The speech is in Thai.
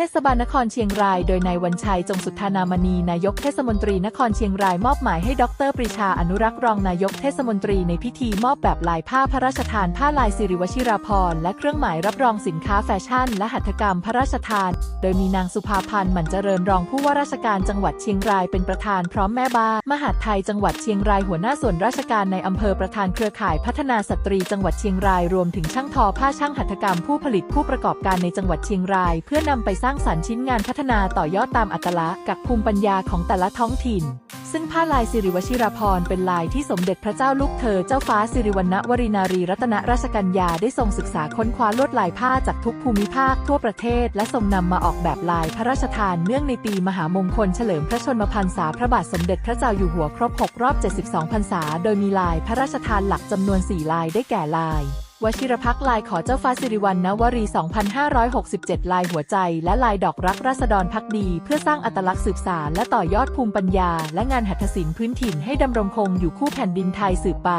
ทศบาลนครเชียงราย โดยนายวันชัยจงสุทธานามณีนายกเทศมนตรีนครเชียงรายมอบหมายให้ดรปรีชาอนุรักษ์รองนายกเทศมนตรีในพิธีมอบแบบลายผ้าพระราชทานผ้าลายสิริวชิราภรณ์และเครื่องหมายรับรองสินค้าแฟชั่น และหัตถกรรมพระราชทาน โดยมีนางสุภาพันธ์หมั่นเจริญรองผู้ว่าราชการจังหวัดเชียงรายเป็นประธานพร้อมแม่บ้านมหาดไทยจังหวัดเชียงรายหัวหน้าส่วนราชการในอำเภอประธานเครือข่ายพัฒนาสตรีจังหวัดเชียงรายรวมถึงช่างทอผ้าช่างหัตถกรรมผู้ผลิตผู้ประกอบการในจังหวัดเชียงราย เพื่อนำไปสร้างสรรค์ชิ้นงานพัฒนาต่อยอดตามอัตลักษณ์กับภูมิปัญญาของแต่ละท้องถิ่น ซึ่งผ้าลายสิริวชิราภรณ์เป็นลายที่สมเด็จพระเจ้าลูกเธอเจ้าฟ้าสิริวัณวรินารีรัตนราชกัญญาได้ทรงศึกษาค้นคว้าลวดลายผ้าจากทุกภูมิภาคทั่วประเทศ และทรงนำมาออกแบบลายพระราชทานเนื่องในปีมหามงคลเฉลิมพระชนมพรรษาพระบาทสมเด็จพระเจ้าอยู่หัวครบ6รอบ 72 พรรษา โดยมีลายพระราชทานหลักจำนวน 4 ลายได้แก่ลาย วชิรพักลายขอเจ้าฟ้าสิริวัณณวรี 2567 ลายหัวใจ และลายดอกรักราษฎรพักดี เพื่อสร้างอัตลักษณ์สืบสารและต่อยอดภูมิปัญญา และงานหัตถศิลป์พื้นถิ่นให้ดำรงคงอยู่คู่แผ่นดินไทยสืบไป